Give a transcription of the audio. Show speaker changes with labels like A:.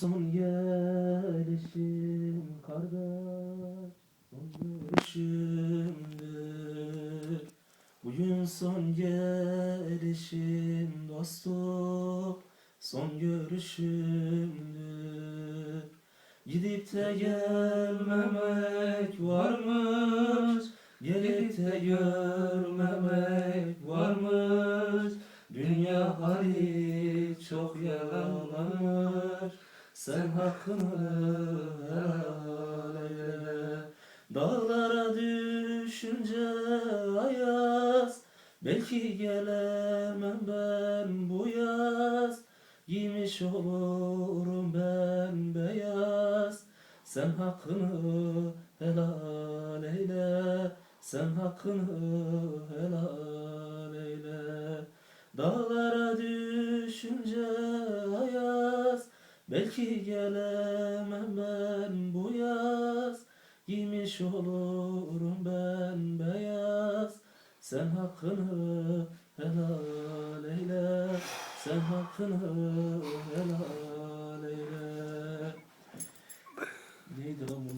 A: Son gelişim kardeş Son görüşümdür. Bugün son gelişim dostum Son görüşümdür. Gidip de gelmemek varmış Gelip de görmemek varmış. Dünya hali çok yalanmış Sen hakkını helal eyle Dağlara düşünce ayaz. Belki gelemem ben bu yaz Giymiş olurum ben beyaz. Sen hakkını helal eyle Sen hakkını helal eyle Dağlara düşünce Belki gelemem ben bu yaz Giymiş olurum ben beyaz. Sen hakkını helal eyle Sen hakkını helal